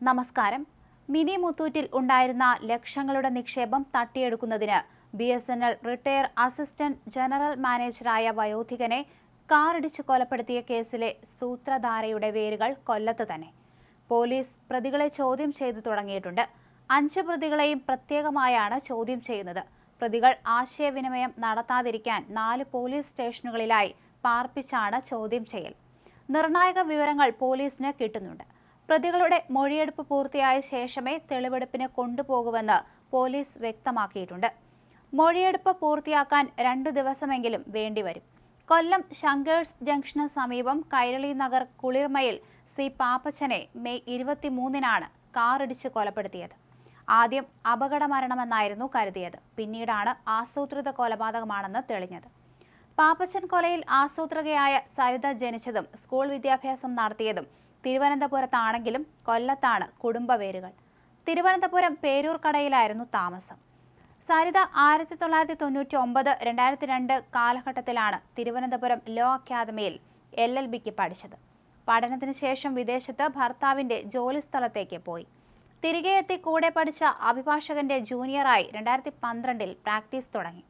നമസ്കാരം. മിനി മുത്തൂറ്റിൽ ഉണ്ടായിരുന്ന ലക്ഷങ്ങളുടെ നിക്ഷേപം തട്ടിയെടുക്കുന്നതിന് B S N L retire assistant general മാനേജറായ വയോധികനെ കാറിടിച്ച് കൊലപ്പെടുത്തിയ കേസിലെ സൂത്രധാരയുടെ വേരുകൾ കൊല്ലത്ത് തന്നെ. പോലീസ് പ്രതികളെ ചോദ്യം ചെയ്തു തുടങ്ങിയിട്ടുണ്ട്. അഞ്ച് പ്രതികളെയും പ്രത്യേകമായാണ് ചോദ്യം ചെയ്യുന്നത്. പ്രതികൾ ആശയവിനിമയം നടത്താതിരിക്കാൻ നാല് പോലീസ് സ്റ്റേഷനുകളിലായി പാർപ്പിച്ചാണ് ചോദ്യം ചെയ്യൽ. നിർണായക വിവരങ്ങൾ പോലീസിന് കിട്ടുന്നുണ്ട്. പ്രതികളുടെ മൊഴിയെടുപ്പ് പൂർത്തിയായ ശേഷമേ തെളിവെടുപ്പിന് കൊണ്ടുപോകുമെന്ന് പോലീസ് വ്യക്തമാക്കിയിട്ടുണ്ട്. മൊഴിയെടുപ്പ് പൂർത്തിയാക്കാൻ രണ്ട് ദിവസമെങ്കിലും വേണ്ടിവരും. കൊല്ലം ശങ്കേഴ്സ് ജംഗ്ഷന് സമീപം കൈരളി നഗർ കുളിർമയിൽ സി പാപ്പച്ചനെ മെയ് ഇരുപത്തിമൂന്നിനാണ് കാറിടിച്ച് കൊലപ്പെടുത്തിയത്. ആദ്യം അപകട മരണമെന്നായിരുന്നു കരുതിയത്. പിന്നീടാണ് ആസൂത്രിത കൊലപാതകമാണെന്ന് തെളിഞ്ഞത്. പാപ്പച്ചൻ കൊലയിൽ ആസൂത്രകയായ സരിത ജനിച്ചതും സ്കൂൾ വിദ്യാഭ്യാസം നടത്തിയതും തിരുവനന്തപുരത്താണെങ്കിലും കൊല്ലത്താണ് കുടുംബവേരുകൾ. തിരുവനന്തപുരം പേരൂർക്കടയിലായിരുന്നു താമസം. സരിത ആയിരത്തി തൊള്ളായിരത്തി തൊണ്ണൂറ്റി ഒമ്പത് രണ്ടായിരത്തി രണ്ട് കാലഘട്ടത്തിലാണ് തിരുവനന്തപുരം ലോ അക്കാദമിയിൽ എൽ എൽ ബിക്ക് പഠിച്ചത്. പഠനത്തിന് ശേഷം വിദേശത്ത് ഭർത്താവിന്റെ ജോലിസ്ഥലത്തേക്ക് പോയി. തിരികെ എത്തി കൂടെ പഠിച്ച അഭിഭാഷകന്റെ ജൂനിയറായി രണ്ടായിരത്തി പന്ത്രണ്ടിൽ പ്രാക്ടീസ് തുടങ്ങി.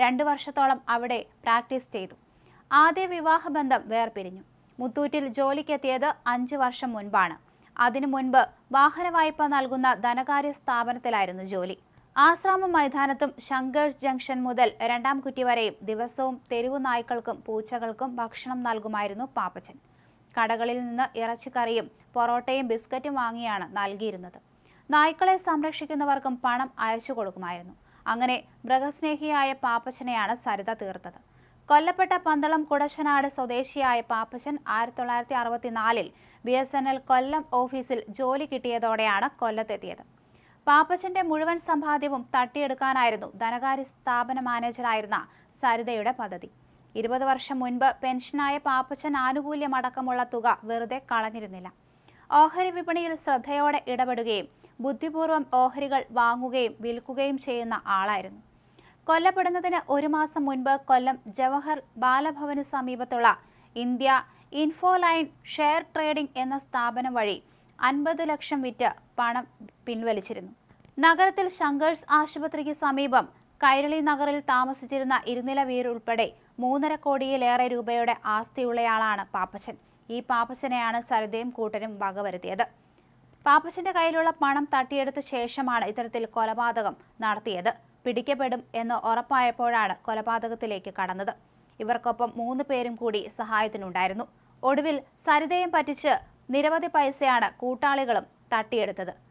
രണ്ടു വർഷത്തോളം അവിടെ പ്രാക്ടീസ് ചെയ്തു. ആദ്യ വിവാഹബന്ധം വേർപിരിഞ്ഞു. മുത്തൂറ്റിൽ ജോലിക്കെത്തിയത് അഞ്ച് വർഷം മുൻപാണ്. അതിനു മുൻപ് വാഹന വായ്പ നൽകുന്ന ധനകാര്യ സ്ഥാപനത്തിലായിരുന്നു ജോലി. ആശ്രാമം മൈതാനത്തും ശങ്കേഴ്സ് ജംഗ്ഷൻ മുതൽ രണ്ടാം കുറ്റി വരെയും ദിവസവും തെരുവു നായ്ക്കൾക്കും പൂച്ചകൾക്കും ഭക്ഷണം നൽകുമായിരുന്നു പാപ്പച്ചൻ. കടകളിൽ നിന്ന് ഇറച്ചിക്കറിയും പൊറോട്ടയും ബിസ്ക്കറ്റും വാങ്ങിയാണ് നൽകിയിരുന്നത്. നായ്ക്കളെ സംരക്ഷിക്കുന്നവർക്കും പണം അയച്ചു കൊടുക്കുമായിരുന്നു അങ്ങനെ മൃഗസ്നേഹിയായ പാപ്പച്ചനെയാണ് സരിത തീർത്തത്. കൊല്ലപ്പെട്ട പന്തളം കുടശനാട് സ്വദേശിയായ പാപ്പച്ചൻ ആയിരത്തി തൊള്ളായിരത്തി അറുപത്തിനാലിൽ B S N L Kollam ഓഫീസിൽ ജോലി കിട്ടിയതോടെയാണ് കൊല്ലത്തെത്തിയത്. പാപ്പച്ചന്റെ മുഴുവൻ സമ്പാദ്യവും തട്ടിയെടുക്കാനായിരുന്നു ധനകാര്യ സ്ഥാപന മാനേജറായിരുന്ന സരിതയുടെ പദ്ധതി. ഇരുപത് വർഷം മുൻപ് പെൻഷനായ പാപ്പച്ചൻ ആനുകൂല്യമടക്കമുള്ള തുക വെറുതെ കളഞ്ഞിരുന്നില്ല. ഓഹരി വിപണിയിൽ ശ്രദ്ധയോടെ ഇടപെടുകയും ബുദ്ധിപൂർവം ഓഹരികൾ വാങ്ങുകയും വിൽക്കുകയും ചെയ്യുന്ന ആളായിരുന്നു. കൊല്ലപ്പെടുന്നതിന് ഒരു മാസം മുൻപ് കൊല്ലം ജവഹർ ബാലഭവന് സമീപത്തുള്ള ഇന്ത്യ ഇൻഫോലൈൻ ഷെയർ ട്രേഡിംഗ് എന്ന സ്ഥാപനം വഴി അൻപത് ലക്ഷം വിറ്റ് പണം പിൻവലിച്ചിരുന്നു. നഗരത്തിൽ ശങ്കേഴ്സ് ആശുപത്രിക്ക് സമീപം കൈരളി നഗറിൽ താമസിച്ചിരുന്ന ഇരുനില വീടുൾപ്പെടെ മൂന്നര കോടിയിലേറെ രൂപയുടെ ആസ്തിയുള്ളയാളാണ് പാപ്പച്ചൻ. ഈ പാപ്പച്ചനെയാണ് സരിതയും കൂട്ടരും വകവരുത്തിയത്. പാപ്പച്ചന്റെ കയ്യിലുള്ള പണം തട്ടിയെടുത്ത ശേഷമാണ് ഇത്തരത്തിൽ കൊലപാതകം നടത്തിയത്. പിടിക്കപ്പെടും എന്ന് ഉറപ്പായപ്പോഴാണ് കൊലപാതകത്തിലേക്ക് കടന്നത്. ഇവർക്കൊപ്പം മൂന്ന് പേരും കൂടി സഹായത്തിനുണ്ടായിരുന്നു. ഒടുവിൽ സരിതയും പറ്റിച്ച് നിരവധി പൈസയാണ് കൂട്ടാളികളും തട്ടിയെടുത്തത്.